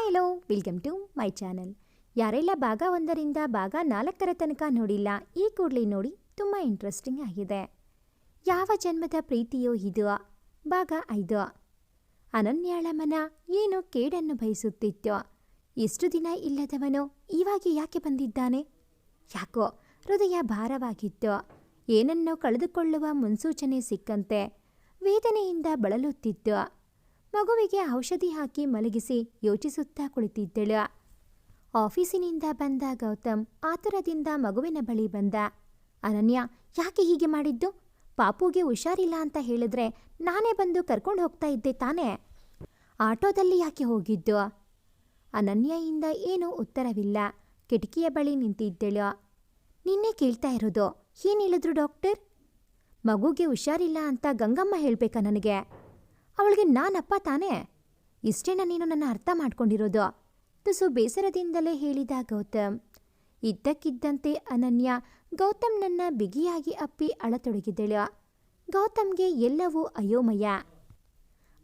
Hi hello, welcome to my channel. ಯಾರೆಲ್ಲ ಭಾಗ ಒಂದರಿಂದ ಭಾಗ ನಾಲ್ಕರ ತನಕ ನೋಡಿಲ್ಲ, ಈ ಕೂಡಲೇ ನೋಡಿ ತುಂಬ ಇಂಟ್ರೆಸ್ಟಿಂಗ್ ಆಗಿದೆ. ಯಾವ ಜನ್ಮದ ಪ್ರೀತಿಯೋ ಇದು? ಭಾಗ ಐದು. ಅನನ್ಯಾಳ ಮನ ಏನು ಕೇಡನ್ನು ಬಯಸುತ್ತಿತ್ತು? ಎಷ್ಟು ದಿನ ಇಲ್ಲದವನು, ಇವಾಗ ಯಾಕೆ ಬಂದಿದ್ದಾನೆ? ಯಾಕೋ, ಹೃದಯ ಭಾರವಾಗಿತ್ತು. ಏನನ್ನೋ ಕಳೆದುಕೊಳ್ಳುವ ಮುನ್ಸೂಚನೆ ಸಿಕ್ಕಂತೆ, ವೇದನೆಯಿಂದ ಬಳಲುತ್ತಿತ್ತು. ಮಗುವಿಗೆ ಔಷಧಿ ಹಾಕಿ ಮಲಗಿಸಿ ಯೋಚಿಸುತ್ತಾ ಕುಳಿತಿದ್ದಳು. ಆಫೀಸಿನಿಂದ ಬಂದ ಗೌತಮ್ ಆತುರದಿಂದ ಮಗುವಿನ ಬಳಿ ಬಂದ, ಅನನ್ಯ, ಯಾಕೆ ಹೀಗೆ ಮಾಡಿದ್ದು? ಪಾಪುಗೆ ಹುಷಾರಿಲ್ಲ ಅಂತ ಹೇಳಿದ್ರೆ ನಾನೇ ಬಂದು ಕರ್ಕೊಂಡು ಹೋಗ್ತಾ ಇದ್ದೆ ತಾನೇ? ಆಟೋದಲ್ಲಿ ಯಾಕೆ ಹೋಗಿದ್ದು? ಅನನ್ಯಯಿಂದ ಏನೂ ಉತ್ತರವಿಲ್ಲ. ಕಿಟಕಿಯ ಬಳಿ ನಿಂತಿದ್ದಳು. ನಿನ್ನೆ ಕೇಳ್ತಾ ಇರೋದು, ಏನು ಹೇಳಿದ್ರು ಡಾಕ್ಟರ್? ಮಗುಗೆ ಹುಷಾರಿಲ್ಲ ಅಂತ ಗಂಗಮ್ಮ ಹೇಳಬೇಕಾ ನನಗೆ? ಅವಳಿಗೆ ನಾನಪ್ಪ ತಾನೇ. ಇಷ್ಟೇನ ನೀನು ನನ್ನ ಅರ್ಥ ಮಾಡ್ಕೊಂಡಿರೋದು? ತುಸು ಬೇಸರದಿಂದಲೇ ಹೇಳಿದ ಗೌತಮ್. ಇದ್ದಕ್ಕಿದ್ದಂತೆ ಅನನ್ಯ ಗೌತಮ್ನನ್ನ ಬಿಗಿಯಾಗಿ ಅಪ್ಪಿ ಅಳತೊಡಗಿದಳು. ಗೌತಮ್ಗೆ ಎಲ್ಲವೂ ಅಯೋಮಯ.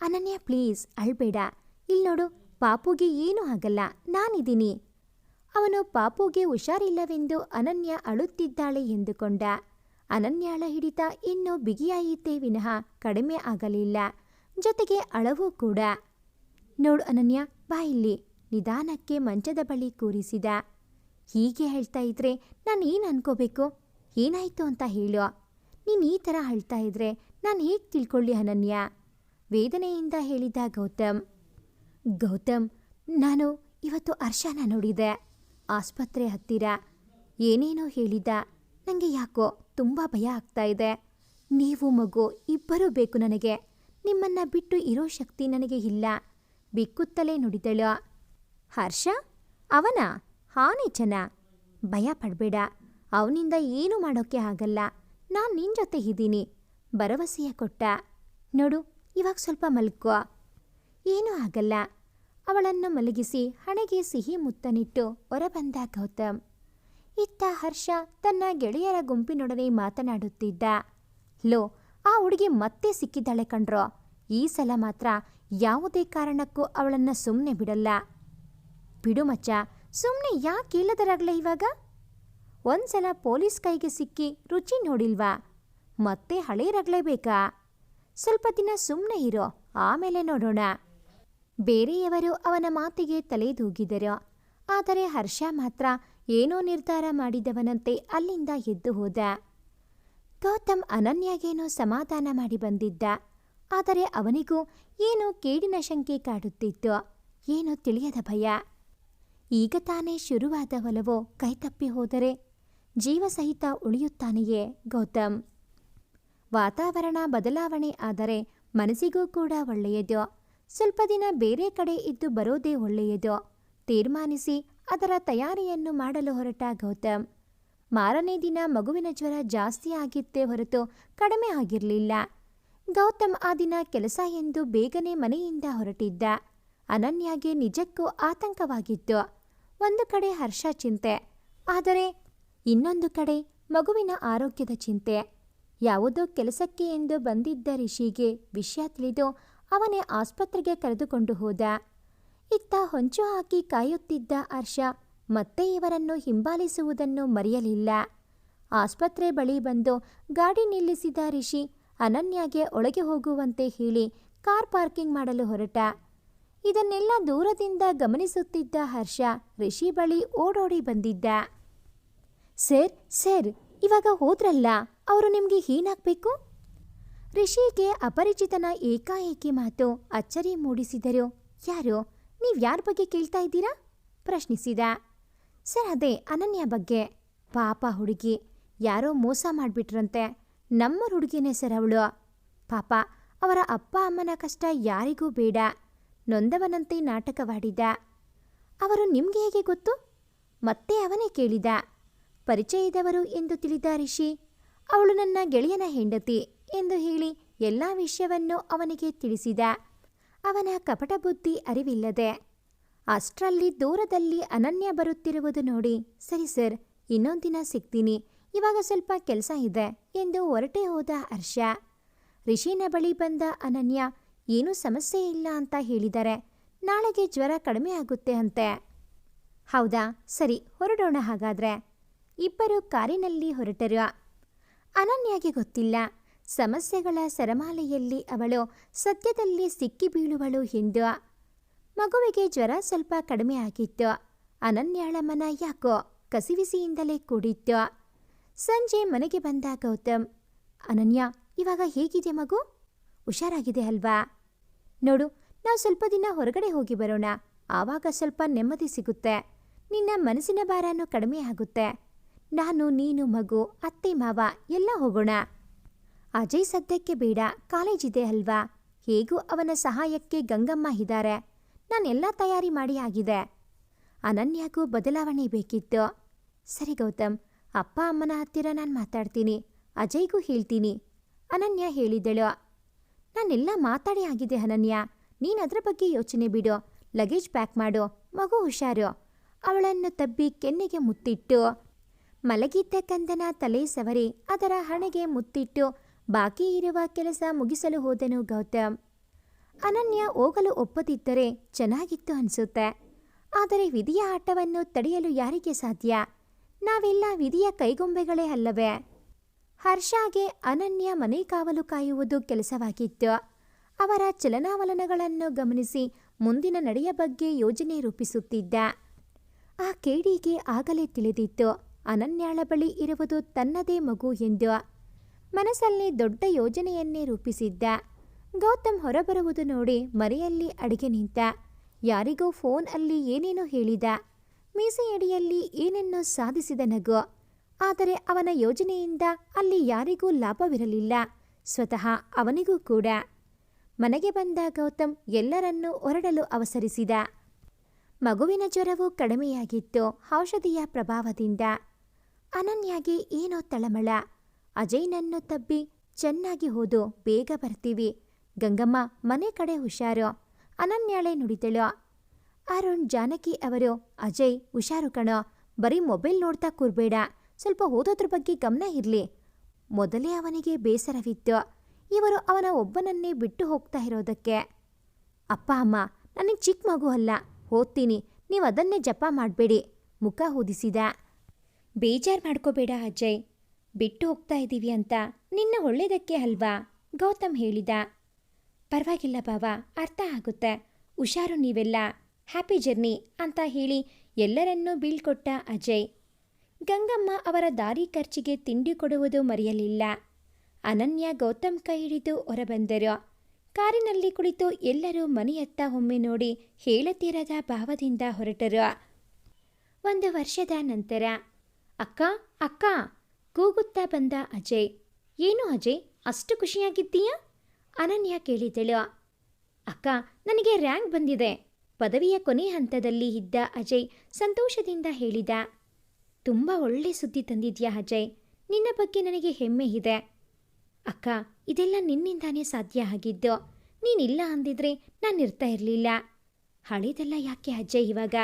ಅನನ್ಯ, ಪ್ಲೀಸ್ ಅಳ್ಬೇಡ. ಇಲ್ಲಿ ನೋಡು, ಪಾಪುಗೆ ಏನೂ ಆಗಲ್ಲ. ನಾನಿದ್ದೀನಿ. ಅವನು ಪಾಪುಗೆ ಹುಷಾರಿಲ್ಲವೆಂದು ಅನನ್ಯ ಅಳುತ್ತಿದ್ದಾಳೆ ಎಂದುಕೊಂಡ. ಅನನ್ಯಾಳ ಹಿಡಿತ ಇನ್ನೂ ಬಿಗಿಯಾಯಿತೇ ವಿನಃ ಕಡಿಮೆ ಆಗಲಿಲ್ಲ. ಜೊತೆಗೆ ಅಳವೂ ಕೂಡ. ನೋಡು ಅನನ್ಯ, ಬಾ ಇಲ್ಲಿ. ನಿಧಾನಕ್ಕೆ ಮಂಚದ ಬಳಿ ಕೂರಿಸಿದ. ಹೀಗೆ ಹೇಳ್ತಾ ಇದ್ರೆ ನಾನು ಏನು ಅನ್ಕೋಬೇಕು? ಏನಾಯ್ತು ಅಂತ ಹೇಳು. ನೀನು ಈ ಥರ ಹೇಳ್ತಾ ಇದ್ರೆ ನಾನು ಹೇಗೆ ತಿಳ್ಕೊಳ್ಳಿ ಅನನ್ಯ? ವೇದನೆಯಿಂದ ಹೇಳಿದ ಗೌತಮ್. ಗೌತಮ್, ನಾನು ಇವತ್ತು ಹರ್ಷನ ನೋಡಿದೆ. ಆಸ್ಪತ್ರೆ ಹತ್ತಿರ. ಏನೇನೋ ಹೇಳಿದ. ನನಗೆ ಯಾಕೋ ತುಂಬ ಭಯ ಆಗ್ತಾ ಇದೆ. ನೀವು ಮಗು, ಇಬ್ಬರೂ ಬೇಕು ನನಗೆ. ನಿಮ್ಮನ್ನ ಬಿಟ್ಟು ಇರೋ ಶಕ್ತಿ ನನಗೆ ಇಲ್ಲ. ಬಿಕ್ಕುತ್ತಲೇ ನುಡಿದಳು. ಹರ್ಷ, ಅವನ? ಹಾನಿಚನ ಭಯ ಪಡಬೇಡ. ಅವನಿಂದ ಏನು ಮಾಡೋಕ್ಕೆ ಆಗಲ್ಲ. ನಾನು ನಿನ್ನ ಜೊತೆ ಇದ್ದೀನಿ. ಭರವಸೆಯ ಕೊಟ್ಟ. ನೋಡು, ಇವಾಗ ಸ್ವಲ್ಪ ಮಲ್ಕೋ. ಏನೂ ಆಗಲ್ಲ. ಅವಳನ್ನು ಮಲಗಿಸಿ ಹಣೆಗೆ ಸಿಹಿ ಮುತ್ತನಿಟ್ಟು ಹೊರಬಂದ ಗೌತಮ್. ಇತ್ತ ಹರ್ಷ ತನ್ನ ಗೆಳೆಯರ ಗುಂಪಿನೊಡನೆ ಮಾತನಾಡುತ್ತಿದ್ದ. ಲೋ ಆ ಹುಡುಗಿ ಮತ್ತೆ ಸಿಕ್ಕಿದ್ದಾಳೆ ಕಣ್ರೋ. ಈ ಸಲ ಮಾತ್ರ ಯಾವುದೇ ಕಾರಣಕ್ಕೂ ಅವಳನ್ನ ಸುಮ್ಮನೆ ಬಿಡಲ್ಲ. ಬಿಡು ಮಚ್ಚ ಸುಮ್ಮನೆ ಯಾಕೆ ಇಲ್ಲದರಾಗ್ಲೆ ಇವಾಗ? ಒಂದ್ಸಲ ಪೊಲೀಸ್ ಕೈಗೆ ಸಿಕ್ಕಿ ರುಚಿ ನೋಡಿಲ್ವಾ? ಮತ್ತೆ ಹಳೇ ರಗ್ಲೇಬೇಕಾ ಸ್ವಲ್ಪ ದಿನ ಸುಮ್ಮನೆ ಇರೋ, ಆಮೇಲೆ ನೋಡೋಣ. ಬೇರೆಯವರು ಅವನ ಮಾತಿಗೆ ತಲೆದೂಗಿದರು ಆದರೆ ಹರ್ಷ ಮಾತ್ರ ಏನೋ ನಿರ್ಧಾರ ಮಾಡಿದವನಂತೆ ಅಲ್ಲಿಂದ ಎದ್ದು ಹೋದ. ಗೌತಮ್ ಅನನ್ಯಾಗೇನೋ ಸಮಾಧಾನ ಮಾಡಿ ಬಂದಿದ್ದ. ಆದರೆ ಅವನಿಗೂ ಏನೋ ಕೇಡಿನ ಶಂಕೆ ಕಾಡುತ್ತಿತ್ತು. ಏನೋ ತಿಳಿಯದ ಭಯ. ಈಗ ತಾನೇ ಶುರುವಾದ ಒಲವು ಕೈತಪ್ಪಿ ಹೋದರೆ ಜೀವ ಉಳಿಯುತ್ತಾನೆಯೇ ಗೌತಮ್. ವಾತಾವರಣ ಬದಲಾವಣೆ ಆದರೆ ಮನಸ್ಸಿಗೂ ಕೂಡ ಒಳ್ಳೆಯದು. ಸ್ವಲ್ಪ ದಿನ ಬೇರೆ ಕಡೆ ಇದ್ದು ಬರೋದೇ ಒಳ್ಳೆಯದು. ತೀರ್ಮಾನಿಸಿ ಅದರ ತಯಾರಿಯನ್ನು ಮಾಡಲು ಹೊರಟ ಗೌತಮ್. ಮಾರನೇ ದಿನ ಮಗುವಿನ ಜ್ವರ ಜಾಸ್ತಿ ಆಗಿತ್ತೇ ಹೊರತು ಕಡಿಮೆ ಆಗಿರಲಿಲ್ಲ. ಗೌತಮ್ ಆ ದಿನ ಕೆಲಸ ಎಂದು ಬೇಗನೆ ಮನೆಯಿಂದ ಹೊರಟಿದ್ದ. ಅನನ್ಯಾಗೆ ನಿಜಕ್ಕೂ ಆತಂಕವಾಗಿತ್ತು. ಒಂದು ಕಡೆ ಹರ್ಷ ಚಿಂತೆ, ಆದರೆ ಇನ್ನೊಂದು ಕಡೆ ಮಗುವಿನ ಆರೋಗ್ಯದ ಚಿಂತೆ. ಯಾವುದೋ ಕೆಲಸಕ್ಕೆ ಎಂದು ಬಂದಿದ್ದ ರಿಷಿಗೆ ವಿಷಯ ತಿಳಿದು ಅವನೇ ಆಸ್ಪತ್ರೆಗೆ ಕರೆದುಕೊಂಡು ಹೋದ. ಇತ್ತ ಹೊಂಚು ಹಾಕಿ ಕಾಯುತ್ತಿದ್ದ ಹರ್ಷ ಮತ್ತೆ ಇವರನ್ನು ಹಿಂಬಾಲಿಸುವುದನ್ನು ಮರೆಯಲಿಲ್ಲ. ಆಸ್ಪತ್ರೆ ಬಳಿ ಬಂದು ಗಾಡಿ ನಿಲ್ಲಿಸಿದ ರಿಷಿ ಅನನ್ಯಾಗೆ ಒಳಗೆ ಹೋಗುವಂತೆ ಹೇಳಿ ಕಾರ್ ಪಾರ್ಕಿಂಗ್ ಮಾಡಲು ಹೊರಟ. ಇದನ್ನೆಲ್ಲ ದೂರದಿಂದ ಗಮನಿಸುತ್ತಿದ್ದ ಹರ್ಷ ರಿಷಿ ಬಳಿ ಓಡೋಡಿ ಬಂದಿದ್ದ. ಸರ್ ಸರ್, ಇವಾಗ ಹೋದ್ರಲ್ಲ, ಅವರು ನಿಮಗೆ ಏನಾಗಬೇಕು ರಿಷಿಗೆ ಅಪರಿಚಿತನ ಏಕಾಏಕಿ ಮಾತು ಅಚ್ಚರಿ ಮೂಡಿಸಿದರು. ಯಾರು ನೀವು ಯಾರ ಬಗ್ಗೆ ಕೇಳ್ತಾ ಇದ್ದೀರಾ? ಪ್ರಶ್ನಿಸಿದ. ಸರ್, ಅದೇ ಅನನ್ಯ ಬಗ್ಗೆ. ಪಾಪ ಹುಡುಗಿ, ಯಾರೋ ಮೋಸ ಮಾಡಿಬಿಟ್ರಂತೆ. ನಮ್ಮ ಹುಡುಗಿನೇ ಸರ್ ಅವಳು. ಪಾಪ, ಅವರ ಅಪ್ಪ ಅಮ್ಮನ ಕಷ್ಟ ಯಾರಿಗೂ ಬೇಡ. ನೊಂದವನಂತೆ ನಾಟಕವಾಡಿದ. ಅವರು ನಿಮ್ಗೆ ಹೇಗೆ ಗೊತ್ತು? ಮತ್ತೆ ಅವನೇ ಕೇಳಿದ. ಪರಿಚಯದವರು ಎಂದು ತಿಳಿದ ರಿಷಿ, ಅವಳು ನನ್ನ ಗೆಳೆಯನ ಹೆಂಡತಿ ಎಂದು ಹೇಳಿ ಎಲ್ಲ ವಿಷಯವನ್ನು ಅವನಿಗೆ ತಿಳಿಸಿದ. ಅವನ ಕಪಟ ಬುದ್ಧಿ ಅರಿವಿಲ್ಲದೆ ಅಷ್ಟರಲ್ಲಿ ದೂರದಲ್ಲಿ ಅನನ್ಯ ಬರುತ್ತಿರುವುದು ನೋಡಿ, ಸರಿ ಸರ್ ಇನ್ನೊಂದಿನ ಸಿಗ್ತೀನಿ, ಇವಾಗ ಸ್ವಲ್ಪ ಕೆಲಸ ಇದೆ ಎಂದು ಹೊರಟೇ ಹೋದ ಹರ್ಷ. ರಿಷಿನ ಬಳಿ ಬಂದ ಅನನ್ಯ, ಏನೂ ಸಮಸ್ಯೆ ಇಲ್ಲ ಅಂತ ಹೇಳಿದರೆ ನಾಳೆಗೆ ಜ್ವರ ಕಡಿಮೆ ಆಗುತ್ತೆ ಅಂತೆ. ಹೌದಾ, ಸರಿ, ಹೊರಡೋಣ ಹಾಗಾದ್ರೆ. ಇಬ್ಬರು ಕಾರಿನಲ್ಲಿ ಹೊರಟರು. ಅನನ್ಯಾಗೆ ಗೊತ್ತಿಲ್ಲ, ಸಮಸ್ಯೆಗಳ ಸರಮಾಲೆಯಲ್ಲಿ ಅವಳು ಸದ್ಯದಲ್ಲಿ ಸಿಕ್ಕಿ ಬೀಳುವಳು ಎಂದು. ಮಗುವಿಗೆ ಜ್ವರ ಸ್ವಲ್ಪ ಕಡಿಮೆ ಆಗಿತ್ತು. ಅನನ್ಯಾಳ ಮನ ಯಾಕೋ ಕಸಿವಿಸಿಯಿಂದಲೇ ಕೂಡಿತ್ತು. ಸಂಜೆ ಮನೆಗೆ ಬಂದ ಗೌತಮ್, ಅನನ್ಯ, ಇವಾಗ ಹೇಗಿದೆ ಮಗು? ಹುಷಾರಾಗಿದೆ ಅಲ್ವಾ? ನೋಡು, ನಾವು ಸ್ವಲ್ಪ ದಿನ ಹೊರಗಡೆ ಹೋಗಿ ಬರೋಣ. ಆವಾಗ ಸ್ವಲ್ಪ ನೆಮ್ಮದಿ ಸಿಗುತ್ತೆ. ನಿನ್ನ ಮನಸ್ಸಿನ ಭಾರನೂ ಕಡಿಮೆ ಆಗುತ್ತೆ. ನಾನು, ನೀನು, ಮಗು, ಅತ್ತೆ, ಮಾವ ಎಲ್ಲ ಹೋಗೋಣ. ಅಜಯ್ ಸದ್ಯಕ್ಕೆ ಬೇಡ ಕಾಲೇಜಿದೆ ಅಲ್ವಾ? ಹೇಗೂ ಅವನ ಸಹಾಯಕ್ಕೆ ಗಂಗಮ್ಮ ಇದ್ದಾರೆ? ನಾನೆಲ್ಲ ತಯಾರಿ ಮಾಡಿ ಆಗಿದೆ. ಅನನ್ಯಾಗೂ ಬದಲಾವಣೆ ಬೇಕಿತ್ತು. ಸರಿ ಗೌತಮ್, ಅಪ್ಪ ಅಮ್ಮನ ಹತ್ತಿರ ನಾನು ಮಾತಾಡ್ತೀನಿ. ಅಜಯ್ಗೂ ಹೇಳ್ತೀನಿ. ಅನನ್ಯ ಹೇಳಿದಳು. ನಾನೆಲ್ಲ ಮಾತಾಡಿ ಆಗಿದೆ ಅನನ್ಯ. ನೀನು ಅದರ ಬಗ್ಗೆ ಯೋಚನೆ ಬಿಡು. ಲಗೇಜ್ ಪ್ಯಾಕ್ ಮಾಡು. ಮಗು ಹುಷಾರು. ಅವಳನ್ನು ತಬ್ಬಿ ಕೆನ್ನೆಗೆ ಮುತ್ತಿಟ್ಟು. ಮಲಗಿದ್ದ ಕಂದನ ತಲೆ ಸವರಿ, ಅದರ ಹಣೆಗೆ ಮುತ್ತಿಟ್ಟು, ಬಾಕಿ ಇರುವ ಕೆಲಸ ಮುಗಿಸಲು ಹೋದನು ಗೌತಮ್. ಅನನ್ಯ ಹೋಗಲು ಒಪ್ಪದಿದ್ದರೆ ಚೆನ್ನಾಗಿತ್ತು ಅನಿಸುತ್ತೆ. ಆದರೆ ವಿಧಿಯ ಆಟವನ್ನು ತಡೆಯಲು ಯಾರಿಗೆ ಸಾಧ್ಯ? ನಾವೆಲ್ಲ ವಿಧಿಯ ಕೈಗೊಂಬೆಗಳೇ ಅಲ್ಲವೇ? ಹರ್ಷಾಗೆ ಅನನ್ಯ ಮನೆ ಕಾವಲು ಕಾಯುವುದು ಕೆಲಸವಾಗಿತ್ತು. ಅವರ ಚಲನಾವಲನಗಳನ್ನು ಗಮನಿಸಿ ಮುಂದಿನ ನಡೆಯ ಬಗ್ಗೆ ಯೋಜನೆ ರೂಪಿಸುತ್ತಿದ್ದ. ಆ ಕೇಡಿಗೆ ಆಗಲೇ ತಿಳಿದಿತ್ತು, ಅನನ್ಯಾಳ ಬಳಿ ಇರುವುದು ತನ್ನದೇ ಮಗು ಎಂದು. ಮನಸ್ಸಲ್ಲಿ ದೊಡ್ಡ ಯೋಜನೆಯನ್ನೇ ರೂಪಿಸಿದ್ದ. ಗೌತಮ್ ಹೊರಬರುವುದು ನೋಡಿ ಮರೆಯಲ್ಲಿ ಅಡಿಗೆ ನಿಂತ. ಯಾರಿಗೋ ಫೋನ್ ಅಲ್ಲಿ ಏನೇನೋ ಹೇಳಿದ. ಮೀಸೆಯಡಿಯಲ್ಲಿ ಏನನ್ನೋ ಸಾಧಿಸಿದ ನಗು. ಆದರೆ ಅವನ ಯೋಜನೆಯಿಂದ ಅಲ್ಲಿ ಯಾರಿಗೂ ಲಾಭವಿರಲಿಲ್ಲ. ಸ್ವತಃ ಅವನಿಗೂ ಕೂಡ. ಮನೆಗೆ ಬಂದ ಗೌತಮ್ ಎಲ್ಲರನ್ನೂ ಹೊರಡಲು ಅವಸರಿಸಿದ. ಮಗುವಿನ ಜ್ವರವು ಕಡಿಮೆಯಾಗಿತ್ತು ಔಷಧಿಯ ಪ್ರಭಾವದಿಂದ. ಅನನ್ಯಾಗೆ ಏನೋ ತಳಮಳ. ಅಜಯ್ನನ್ನು ತಬ್ಬಿ ಚೆನ್ನಾಗಿ ಹೋದು ಬೇಗ ಬರ್ತೀವಿ. ಗಂಗಮ್ಮ ಮನೆ ಕಡೆ ಹುಷಾರು. ಅನನ್ಯಾಳೆ ನುಡಿತಳು. ಅರುಣ್, ಜಾನಕಿ ಅವರು, ಅಜಯ್, ಹುಷಾರು ಕಣೋ. ಬರೀ ಮೊಬೈಲ್ ನೋಡ್ತಾ ಕೂರ್ಬೇಡ. ಸ್ವಲ್ಪ ಓದೋದ್ರ ಬಗ್ಗೆ ಗಮನ ಇರಲಿ. ಮೊದಲೇ ಅವನಿಗೆ ಬೇಸರವಿತ್ತು. ಇವರು ಅವನ ಒಬ್ಬನನ್ನೇ ಬಿಟ್ಟು ಹೋಗ್ತಾ ಇರೋದಕ್ಕೆ. ಅಪ್ಪ, ಅಮ್ಮ, ನನಗೆ ಚಿಕ್ಕ ಮಗು ಅಲ್ಲ. ಓದ್ತೀನಿ. ನೀವು ಅದನ್ನೇ ಜಪ ಮಾಡಬೇಡಿ. ಮುಖ ಹೋದಿಸಿದ. ಬೇಜಾರು ಮಾಡ್ಕೋಬೇಡ ಅಜಯ್. ಬಿಟ್ಟು ಹೋಗ್ತಾ ಇದ್ದೀವಿ ಅಂತ. ನಿನ್ನ ಒಳ್ಳೇದಕ್ಕೆ ಅಲ್ವಾ? ಗೌತಮ್ ಹೇಳಿದ. ಪರವಾಗಿಲ್ಲ ಬಾವ, ಅರ್ಥ ಆಗುತ್ತೆ. ಹುಷಾರು ನೀವೆಲ್ಲ. ಹ್ಯಾಪಿ ಜರ್ನಿ ಅಂತ ಹೇಳಿ ಎಲ್ಲರನ್ನೂ ಬೀಳ್ಕೊಟ್ಟ ಅಜಯ್. ಗಂಗಮ್ಮ ಅವರ ದಾರಿ ಖರ್ಚಿಗೆ ತಿಂಡಿ ಕೊಡುವುದು ಮರೆಯಲಿಲ್ಲ. ಅನನ್ಯ ಗೌತಮ್ ಕೈ ಹಿಡಿದು ಹೊರಬಂದರು. ಕಾರಿನಲ್ಲಿ ಕುಳಿತು ಎಲ್ಲರೂ ಮನೆಯತ್ತ ಒಮ್ಮೆ ನೋಡಿ ಹೇಳತೀರದ ಭಾವದಿಂದ ಹೊರಟರು. ಒಂದು ವರ್ಷದ ನಂತರ, ಅಕ್ಕ ಅಕ್ಕ, ಕೂಗುತ್ತಾ ಬಂದ ಅಜಯ್. ಏನು ಅಜಯ್, ಅಷ್ಟು ಖುಷಿಯಾಗಿದ್ದೀಯಾ? ಅನನ್ಯ ಕೇಳಿದಳು ಅಕ್ಕ, ನನಗೆ ರ್ಯಾಂಕ್ ಬಂದಿದೆ. ಪದವಿಯ ಕೊನೆ ಹಂತದಲ್ಲಿ ಇದ್ದ ಅಜಯ್ ಸಂತೋಷದಿಂದ ಹೇಳಿದ, ತುಂಬ ಒಳ್ಳೆ ಸುದ್ದಿ ತಂದಿದ್ಯಾ ಅಜಯ್? ನಿನ್ನ ಬಗ್ಗೆ ನನಗೆ ಹೆಮ್ಮೆ ಇದೆ. ಅಕ್ಕ, ಇದೆಲ್ಲ ನಿನ್ನಿಂದಾನೇ ಸಾಧ್ಯ ಆಗಿದ್ದು, ನೀನಿಲ್ಲ ಅಂದಿದ್ರೆ ನಾನು ಇರ್ತಾ ಇರಲಿಲ್ಲ. ಹಳೇದೆಲ್ಲ ಯಾಕೆ ಅಜಯ್ ಇವಾಗ?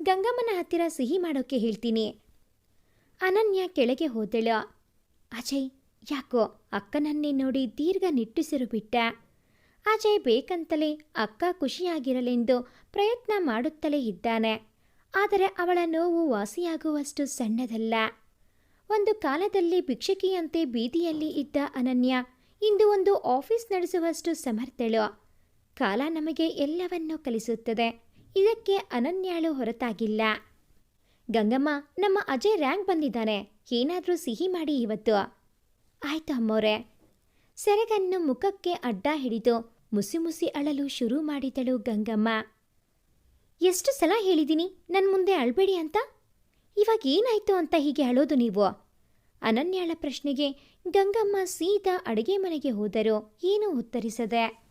ಗಂಗಮ್ಮನ ಹತ್ತಿರ ಸಿಹಿ ಮಾಡೋಕೆ ಹೇಳ್ತೀನಿ. ಅನನ್ಯ ಕೆಳಗೆ ಹೋದಳು. ಅಜಯ್ ಯಾಕೋ ಅಕ್ಕನನ್ನೇ ನೋಡಿ ದೀರ್ಘ ನಿಟ್ಟುಸಿರು ಬಿಟ್ಟ. ಅಜಯ್ ಬೇಕಂತಲೇ ಅಕ್ಕ ಖುಷಿಯಾಗಿರಲೆಂದು ಪ್ರಯತ್ನ ಮಾಡುತ್ತಲೇ ಇದ್ದಾನೆ. ಆದರೆ ಅವಳ ನೋವು ವಾಸಿಯಾಗುವಷ್ಟು ಸಣ್ಣದಲ್ಲ. ಒಂದು ಕಾಲದಲ್ಲಿ ಭಿಕ್ಷಕಿಯಂತೆ ಬೀದಿಯಲ್ಲಿ ಇದ್ದ ಅನನ್ಯ ಇಂದು ಒಂದು ಆಫೀಸ್ ನಡೆಸುವಷ್ಟು ಸಮರ್ಥಳು. ಕಾಲ ನಮಗೆ ಎಲ್ಲವನ್ನೂ ಕಲಿಸುತ್ತದೆ. ಇದಕ್ಕೆ ಅನನ್ಯಾಳು ಹೊರತಾಗಿಲ್ಲ. ಗಂಗಮ್ಮ, ನಮ್ಮ ಅಜಯ್ ರ್ಯಾಂಕ್ ಬಂದಿದ್ದಾನೆ. ಏನಾದರೂ ಸಿಹಿ ಮಾಡಿ ಇವತ್ತು. ಆಯ್ತು ಅಮ್ಮೋರೆ. ಸೆರಗನ್ನು ಮುಖಕ್ಕೆ ಅಡ್ಡ ಹಿಡಿದು ಮುಸಿ ಮುಸಿ ಅಳಲು ಶುರು ಮಾಡಿದಳು ಗಂಗಮ್ಮ. ಎಷ್ಟು ಸಲ ಹೇಳಿದ್ದೀನಿ ನನ್ನ ಮುಂದೆ ಅಳಬೇಡಿ ಅಂತ? ಇವಾಗ ಏನಾಯ್ತು ಅಂತ ಹೀಗೆ ಅಳೋದು ನೀವು? ಅನನ್ಯಾಳ ಪ್ರಶ್ನೆಗೆ ಗಂಗಮ್ಮ ಸೀದಾ ಅಡುಗೆ ಮನೆಗೆ ಹೋದರೂ. ಏನೂ ಉತ್ತರಿಸದೆ?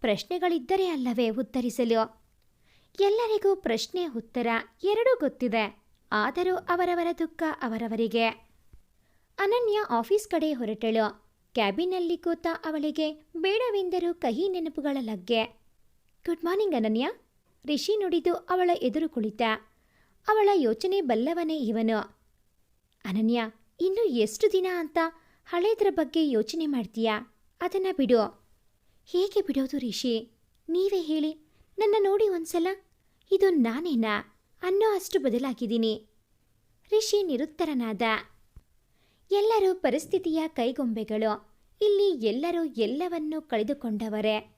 ಪ್ರಶ್ನೆಗಳಿದ್ದರೆ ಅಲ್ಲವೇ ಉತ್ತರಿಸಲು? ಎಲ್ಲರಿಗೂ ಪ್ರಶ್ನೆ ಉತ್ತರ, ಎರಡೂ ಗೊತ್ತಿದೆ. ಆದರೂ ಅವರವರ ದುಃಖ ಅವರವರಿಗೆ. ಅನನ್ಯ ಆಫೀಸ್ ಕಡೆ ಹೊರಟಳು. ಕ್ಯಾಬಿನಲ್ಲಿ ಕೂತ ಅವಳಿಗೆ, ಬೇಡವೆಂದರೂ ಕಹಿ ನೆನಪುಗಳ ಲಗ್ಗೆ. ಗುಡ್ ಮಾರ್ನಿಂಗ್ ಅನನ್ಯ. ರಿಷಿ ನುಡಿದು ಅವಳ ಎದುರು ಕುಳಿತ. ಅವಳ ಯೋಚನೆ ಬಲ್ಲವನೇ ಇವನು. ಅನನ್ಯ, ಇನ್ನು ಎಷ್ಟು ದಿನ ಅಂತ ಹಳೇದ್ರ ಬಗ್ಗೆ ಯೋಚನೆ ಮಾಡ್ತೀಯಾ? ಅದನ್ನ ಬಿಡು. ಹೇಗೆ ಬಿಡೋದು ರಿಷಿ? ನೀವೇ ಹೇಳಿ. ನನ್ನ ನೋಡಿ ಒಂದ್ಸಲ. ಇದು ನಾನೇನಾ? ಅನ್ನೋ ಅಷ್ಟು ಬದಲಾಗಿದ್ದೀನಿ. ರಿಷಿ ನಿರುತ್ತರನಾದ. ಎಲ್ಲರೂ ಪರಿಸ್ಥಿತಿಯ ಕೈಗೊಂಬೆಗಳು. ಇಲ್ಲಿ ಎಲ್ಲರೂ ಎಲ್ಲವನ್ನೂ ಕಳೆದುಕೊಂಡವರೇ.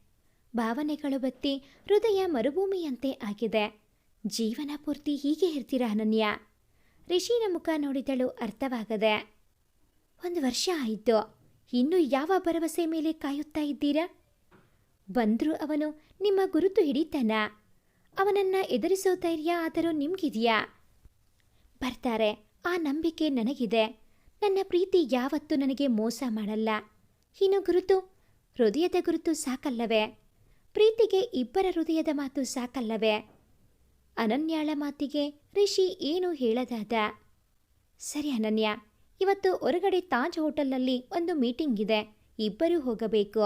ಭಾವನೆಗಳು ಬತ್ತಿ ಹೃದಯ ಮರುಭೂಮಿಯಂತೆ ಆಗಿದೆ. ಜೀವನ ಪೂರ್ತಿ ಹೀಗೆ ಇರ್ತೀರ ಅನನ್ಯ? ರಿಷಿನ ಮುಖ ನೋಡಿದಳು ಅರ್ಥವಾಗದೆ. ಒಂದು ವರ್ಷ ಆಯಿತು. ಇನ್ನೂ ಯಾವ ಭರವಸೆ ಮೇಲೆ ಕಾಯುತ್ತಾ ಇದ್ದೀರಾ? ಬಂದರೂ ಅವನು ನಿಮ್ಮ ಗುರುತು ಹಿಡಿತಾನ? ಅವನನ್ನ ಎದುರಿಸೋ ಧೈರ್ಯ ಆದರೂ ನಿಮಗಿದೆಯಾ? ಬರ್ತಾರೆ. ಆ ನಂಬಿಕೆ ನನಗಿದೆ. ನನ್ನ ಪ್ರೀತಿ ಯಾವತ್ತೂ ನನಗೆ ಮೋಸ ಮಾಡಲ್ಲ. ಇನ್ನು ಗುರುತು, ಹೃದಯದ ಗುರುತು ಸಾಕಲ್ಲವೇ? ಪ್ರೀತಿಗೆ ಇಬ್ಬರ ಹೃದಯದ ಮಾತು ಸಾಕಲ್ಲವೇ? ಅನನ್ಯಾಳ ಮಾತಿಗೆ ರಿಷಿ ಏನು ಹೇಳದಾದ? ಸರಿ ಅನನ್ಯ, ಇವತ್ತು ಹೊರಗಡೆ ತಾಜ್ ಹೋಟೆಲ್ನಲ್ಲಿ ಒಂದು ಮೀಟಿಂಗ್ ಇದೆ. ಇಬ್ಬರೂ ಹೋಗಬೇಕು.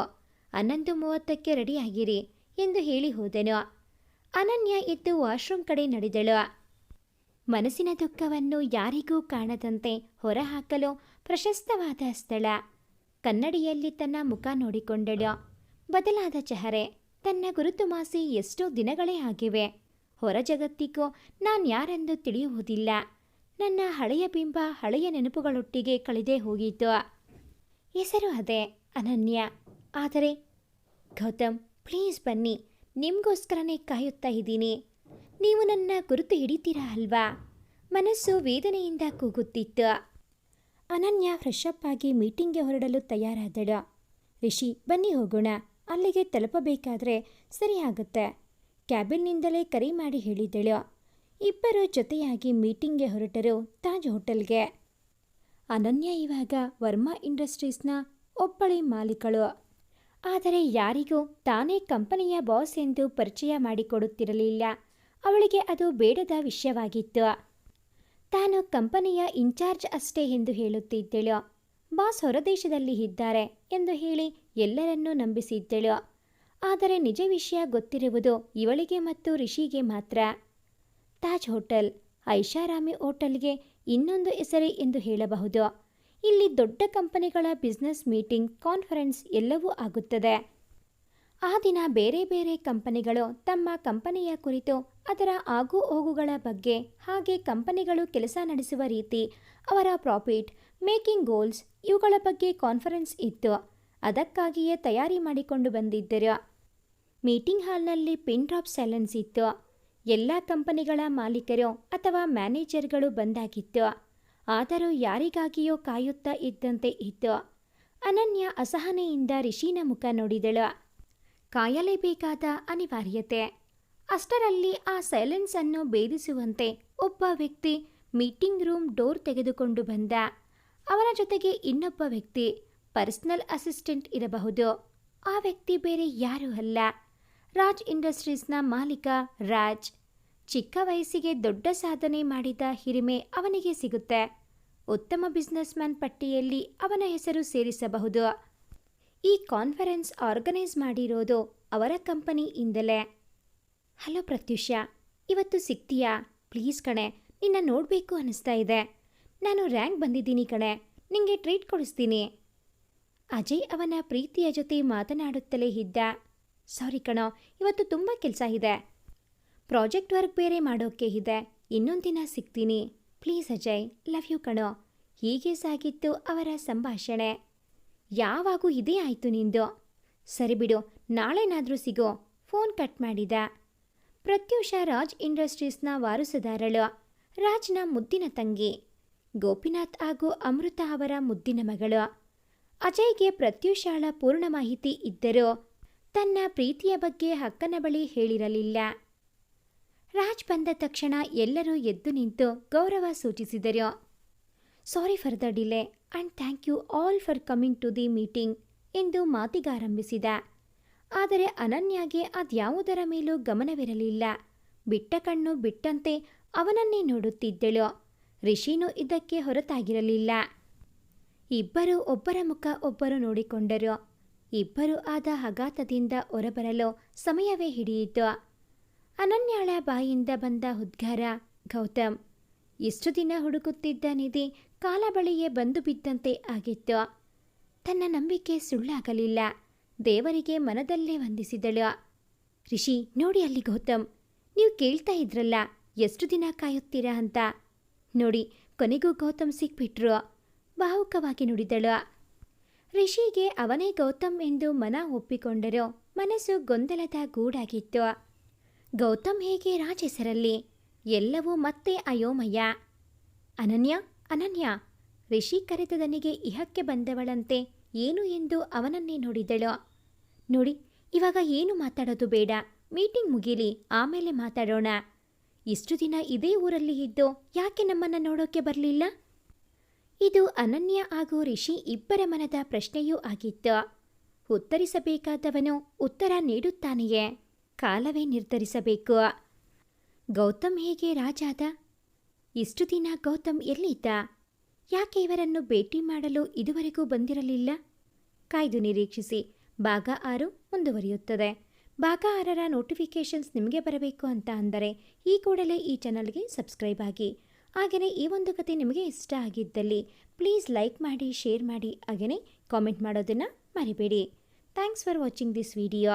ಹನ್ನೊಂದು ಮೂವತ್ತಕ್ಕೆ ರೆಡಿಯಾಗಿರಿ ಎಂದು ಹೇಳಿ ಹೋದೆನು. ಅನನ್ಯ ಎದ್ದು ವಾಶ್ರೂಮ್ ಕಡೆ ನಡೆದಳು. ಮನಸ್ಸಿನ ದುಃಖವನ್ನು ಯಾರಿಗೂ ಕಾಣದಂತೆ ಹೊರಹಾಕಲು ಪ್ರಶಸ್ತವಾದ ಸ್ಥಳ. ಕನ್ನಡಿಯಲ್ಲಿ ತನ್ನ ಮುಖ ನೋಡಿಕೊಂಡಳು. ಬದಲಾದ ಚಹರೆ. ತನ್ನ ಗುರುತು ಮಾಸಿ ಎಷ್ಟೋ ದಿನಗಳೇ ಆಗಿವೆ. ಹೊರ ಜಗತ್ತಿಗೂ ನಾನ್ಯಾರೆಂದು ತಿಳಿಯುವುದಿಲ್ಲ. ನನ್ನ ಹಳೆಯ ಬಿಂಬ ಹಳೆಯ ನೆನಪುಗಳೊಟ್ಟಿಗೆ ಕಳೆದೇ ಹೋಗಿತ್ತು. ಹೆಸರು ಅದೇ, ಅನನ್ಯ. ಆದರೆ, ಗೌತಮ್ ಪ್ಲೀಸ್ ಬನ್ನಿ. ನಿಮಗೋಸ್ಕರನೇ ಕಾಯುತ್ತಾ ಇದ್ದೀನಿ. ನೀವು ನನ್ನ ಗುರುತು ಹಿಡಿತೀರಾ ಅಲ್ವಾ? ಮನಸ್ಸು ವೇದನೆಯಿಂದ ಕೂಗುತ್ತಿತ್ತು. ಅನನ್ಯ ಫ್ರೆಶ್ ಆಗಿ ಮೀಟಿಂಗ್ಗೆ ಹೊರಡಲು ತಯಾರಾದಳು. ರಿಷಿ, ಬನ್ನಿ ಹೋಗೋಣ. ಅಲ್ಲಿಗೆ ತಲುಪಬೇಕಾದ್ರೆ ಸರಿ ಆಗುತ್ತೆ. ಕ್ಯಾಬಿನ್ನಿಂದಲೇ ಕರೆ ಮಾಡಿ ಹೇಳಿದಳು. ಇಬ್ಬರು ಜೊತೆಯಾಗಿ ಮೀಟಿಂಗ್ಗೆ ಹೊರಟರು ತಾಜ್ ಹೋಟೆಲ್ಗೆ. ಅನನ್ಯ ಇವಾಗ ವರ್ಮಾ ಇಂಡಸ್ಟ್ರೀಸ್ನ ಒಬ್ಬಳೆ ಮಾಲೀಕಳು. ಆದರೆ ಯಾರಿಗೂ ತಾನೇ ಕಂಪನಿಯ ಬಾಸ್ ಎಂದು ಪರಿಚಯ ಮಾಡಿಕೊಡುತ್ತಿರಲಿಲ್ಲ. ಅವಳಿಗೆ ಅದು ಬೇಡದ ವಿಷಯವಾಗಿತ್ತು. ತಾನು ಕಂಪನಿಯ ಇನ್ಚಾರ್ಜ್ ಅಷ್ಟೇ ಎಂದು ಹೇಳುತ್ತಿದ್ದಳು. ಬಾಸ್ ಹೊರದೇಶದಲ್ಲಿ ಇದ್ದಾರೆ ಎಂದು ಹೇಳಿ ಎಲ್ಲರನ್ನೂ ನಂಬಿಸಿದ್ದಳು. ಆದರೆ ನಿಜ ವಿಷಯ ಗೊತ್ತಿರುವುದು ಇವಳಿಗೆ ಮತ್ತು ರಿಷಿಗೆ ಮಾತ್ರ. ತಾಜ್ ಹೋಟೆಲ್, ಐಷಾರಾಮಿ ಹೋಟೆಲ್ಗೆ ಇನ್ನೊಂದು ಹೆಸರೇ ಎಂದು ಹೇಳಬಹುದು. ಇಲ್ಲಿ ದೊಡ್ಡ ಕಂಪನಿಗಳ ಬಿಸ್ನೆಸ್ ಮೀಟಿಂಗ್, ಕಾನ್ಫರೆನ್ಸ್ ಎಲ್ಲವೂ ಆಗುತ್ತದೆ. ಆ ದಿನ ಬೇರೆ ಬೇರೆ ಕಂಪನಿಗಳು ತಮ್ಮ ಕಂಪನಿಯ ಕುರಿತು ಅದರ ಆಗು ಹೋಗುಗಳ ಬಗ್ಗೆ ಹಾಗೆ ಕಂಪನಿಗಳು ಕೆಲಸ ನಡೆಸುವ ರೀತಿ ಅವರ ಪ್ರಾಫಿಟ್, ಮೇಕಿಂಗ್ ಗೋಲ್ಸ್ ಇವುಗಳ ಬಗ್ಗೆ ಕಾನ್ಫರೆನ್ಸ್ ಇತ್ತು. ಅದಕ್ಕಾಗಿಯೇ ತಯಾರಿ ಮಾಡಿಕೊಂಡು ಬಂದಿದ್ದರು. ಮೀಟಿಂಗ್ ಹಾಲ್ನಲ್ಲಿ ಪಿನ್ ಡ್ರಾಪ್ ಸೈಲೆನ್ಸ್ ಇತ್ತು. ಎಲ್ಲ ಕಂಪನಿಗಳ ಮಾಲೀಕರು ಅಥವಾ ಮ್ಯಾನೇಜರ್ಗಳು ಬಂದಾಗಿತ್ತು. ಆದರೂ ಯಾರಿಗಾಗಿಯೋ ಕಾಯುತ್ತಾ ಇದ್ದಂತೆ ಇತ್ತು. ಅನನ್ಯ ಅಸಹನೆಯಿಂದ ರಿಷಿನ ಮುಖ ನೋಡಿದಳು. ಕಾಯಲೇಬೇಕಾದ ಅನಿವಾರ್ಯತೆ. ಅಷ್ಟರಲ್ಲಿ ಆ ಸೈಲೆನ್ಸ್ ಅನ್ನು ಭೇದಿಸುವಂತೆ ಒಬ್ಬ ವ್ಯಕ್ತಿ ಮೀಟಿಂಗ್ ರೂಮ್ ಡೋರ್ ತೆಗೆದುಕೊಂಡು ಬಂದ. ಅವನ ಜೊತೆಗೆ ಇನ್ನೊಬ್ಬ ವ್ಯಕ್ತಿ ಪರ್ಸನಲ್ ಅಸಿಸ್ಟೆಂಟ್ ಇರಬಹುದು. ಆ ವ್ಯಕ್ತಿ ಬೇರೆ ಯಾರೂ ಅಲ್ಲ. ರಾಜ್ ಇಂಡಸ್ಟ್ರೀಸ್ನ ಮಾಲೀಕ ರಾಜ್. ಚಿಕ್ಕ ವಯಸ್ಸಿಗೆ ದೊಡ್ಡ ಸಾಧನೆ ಮಾಡಿದ ಹಿರಿಮೆ ಅವನಿಗೆ ಸಿಗುತ್ತೆ. ಉತ್ತಮ ಬಿಸ್ನೆಸ್ ಮ್ಯಾನ್ ಪಟ್ಟಿಯಲ್ಲಿ ಅವನ ಹೆಸರು ಸೇರಿಸಬಹುದು. ಈ ಕಾನ್ಫರೆನ್ಸ್ ಆರ್ಗನೈಸ್ ಮಾಡಿರೋದು ಅವರ ಕಂಪನಿಯಿಂದಲೇ. ಹಲೋ ಪ್ರತ್ಯುಷ, ಇವತ್ತು ಸಿಗ್ತೀಯಾ? ಪ್ಲೀಸ್ ಕಣೆ, ನಿನ್ನ ನೋಡಬೇಕು ಅನ್ನಿಸ್ತಾ ಇದೆ. ನಾನು ರ್ಯಾಂಕ್ ಬಂದಿದ್ದೀನಿ ಕಣೆ, ನಿಂಗೆ ಟ್ರೀಟ್ ಕೊಡಿಸ್ತೀನಿ. ಅಜಯ್ ಅವನ ಪ್ರೀತಿಯ ಜೊತೆ ಮಾತನಾಡುತ್ತಲೇ ಇದ್ದ, ಸಾರಿ ಕಣೋ, ಇವತ್ತು ತುಂಬ ಕೆಲಸ ಇದೆ. ಪ್ರಾಜೆಕ್ಟ್ ವರ್ಕ್ ಬೇರೆ ಮಾಡೋಕ್ಕೆ ಇದೆ, ಇನ್ನೊಂದು ದಿನ ಸಿಗ್ತೀನಿ. ಪ್ಲೀಸ್ ಅಜಯ್, ಲವ್ ಯು ಕಣೋ. ಹೀಗೆ ಸಾಗಿತ್ತು ಅವರ ಸಂಭಾಷಣೆ. ಯಾವಾಗೂ ಇದೇ ಆಯಿತು ನಿಂದು. ಸರಿ ಬಿಡು, ನಾಳೆನಾದರೂ ಸಿಗೋ, ಫೋನ್ ಕಟ್ ಮಾಡಿದ. ಪ್ರತ್ಯೂಷ ರಾಜ್ ಇಂಡಸ್ಟ್ರೀಸ್ನ ವಾರಸುದಾರಳು, ರಾಜ್ನ ಮುದ್ದಿನ ತಂಗಿ. ಗೋಪಿನಾಥ್ ಹಾಗೂ ಅಮೃತ ಅವರ ಮುದ್ದಿನ ಮಗಳು. ಅಜಯ್ಗೆ ಪ್ರತ್ಯೂಷಾಳ ಪೂರ್ಣ ಮಾಹಿತಿ ಇದ್ದರೂ ತನ್ನ ಪ್ರೀತಿಯ ಬಗ್ಗೆ ಹಕ್ಕನ ಬಳಿ ಹೇಳಿರಲಿಲ್ಲ. ರಾಜ್ ಬಂದ ತಕ್ಷಣ ಎಲ್ಲರೂ ಎದ್ದು ನಿಂತು ಗೌರವ ಸೂಚಿಸಿದರು. Sorry for the delay and thank you all for coming to the meeting ಎಂದು ಮಾತಿಗಾರಂಭಿಸಿದ. ಆದರೆ ಅನನ್ಯಾಗೆ ಅದ್ಯಾವುದರ ಮೇಲೂ ಗಮನವಿರಲಿಲ್ಲ. ಬಿಟ್ಟ ಕಣ್ಣು ಬಿಟ್ಟಂತೆ ಅವನನ್ನೇ ನೋಡುತ್ತಿದ್ದಳು. ರಿಷಿನೂ ಇದಕ್ಕೆ ಹೊರತಾಗಿರಲಿಲ್ಲ. ಇಬ್ಬರು ಒಬ್ಬರ ಮುಖ ಒಬ್ಬರು ನೋಡಿಕೊಂಡರು. ಇಬ್ಬರು ಆದ ಹಗಾತದಿಂದ ಹೊರಬರಲು ಸಮಯವೇ ಹಿಡಿಯಿತು. ಅನನ್ಯಾಳ ಬಾಯಿಂದ ಬಂದ ಉದ್ಗಾರ, ಗೌತಮ್, ಇಷ್ಟು ದಿನ ಹುಡುಕುತ್ತಿದ್ದ ನಿಧಿ ಕಾಲ ಬಳಿಯೇ ಬಂದು ಬಿದ್ದಂತೆ ಆಗಿತ್ತು. ತನ್ನ ನಂಬಿಕೆ ಸುಳ್ಳಾಗಲಿಲ್ಲ. ದೇವರಿಗೆ ಮನದಲ್ಲೇ ವಂದಿಸಿದಳು. ರಿಷಿ, ನೋಡಿ ಅಲ್ಲಿ ಗೌತಮ್. ನೀವು ಕೇಳ್ತಾ ಇದ್ರಲ್ಲ, ಎಷ್ಟು ದಿನ ಕಾಯುತ್ತೀರಾ ಅಂತ. ನೋಡಿ, ಕೊನೆಗೂ ಗೌತಮ್ ಸಿಕ್ಬಿಟ್ರು. ಭಾವುಕವಾಗಿ ನುಡಿದಳು. ರಿಷಿಗೆ ಅವನೇ ಗೌತಮ್ ಎಂದು ಮನ ಒಪ್ಪಿಕೊಂಡರು. ಮನಸ್ಸು ಗೊಂದಲದ ಗೂಡಾಗಿತ್ತು. ಗೌತಮ್ ಹೇಗೆ ರಾಜೆಸರಲ್ಲಿ? ಎಲ್ಲವೂ ಮತ್ತೆ ಅಯೋಮಯ. ಅನನ್ಯ ಅನನ್ಯ. ರಿಷಿ ಕರೆತದನಿಗೆ ಇಹಕ್ಕೆ ಬಂದವಳಂತೆ. ಏನು ಎಂದು ಅವನನ್ನೇ ನೋಡಿದಳು. ನೋಡಿ, ಇವಾಗ ಏನು ಮಾತಾಡೋದು ಬೇಡ. ಮೀಟಿಂಗ್ ಮುಗೀಲಿ, ಆಮೇಲೆ ಮಾತಾಡೋಣ. ಇಷ್ಟು ದಿನ ಇದೇ ಊರಲ್ಲಿ ಇದ್ದು ಯಾಕೆ ನಮ್ಮನ್ನ ನೋಡೋಕೆ ಬರಲಿಲ್ಲ? ಇದು ಅನನ್ಯ ಹಾಗೂ ರಿಷಿ ಇಬ್ಬರ ಮನದ ಪ್ರಶ್ನೆಯೂ ಆಗಿತ್ತು. ಉತ್ತರಿಸಬೇಕಾದವನು ಉತ್ತರ ನೀಡುತ್ತಾನೆಯೇ? ಕಾಲವೇ ನಿರ್ಧರಿಸಬೇಕು. ಗೌತಮ್ ಹೇಗೆ ರಾಜಾದ? ಇಷ್ಟು ದಿನ ಗೌತಮ್ ಎಲ್ಲಿದ್ದ? ಯಾಕೆ ಇವರನ್ನು ಭೇಟಿ ಮಾಡಲು ಇದುವರೆಗೂ ಬಂದಿರಲಿಲ್ಲ? ಕಾಯ್ದು ನಿರೀಕ್ಷಿಸಿ. ಭಾಗ ಆರು ಮುಂದುವರಿಯುತ್ತದೆ. ಭಾಗ ಆರರ ನೋಟಿಫಿಕೇಷನ್ಸ್ ನಿಮಗೆ ಬರಬೇಕು ಅಂತ ಅಂದರೆ ಈ ಕೂಡಲೇ ಈ ಚಾನಲ್ಗೆ ಸಬ್ಸ್ಕ್ರೈಬ್ ಆಗಿ. ಹಾಗೆಯೇ ಈ ಒಂದು ಕತೆ ನಿಮಗೆ ಇಷ್ಟ ಆಗಿದ್ದಲ್ಲಿ ಪ್ಲೀಸ್ ಲೈಕ್ ಮಾಡಿ, ಶೇರ್ ಮಾಡಿ, ಹಾಗೆಯೇ ಕಾಮೆಂಟ್ ಮಾಡೋದನ್ನು ಮರಿಬೇಡಿ. Thanks for watching this video.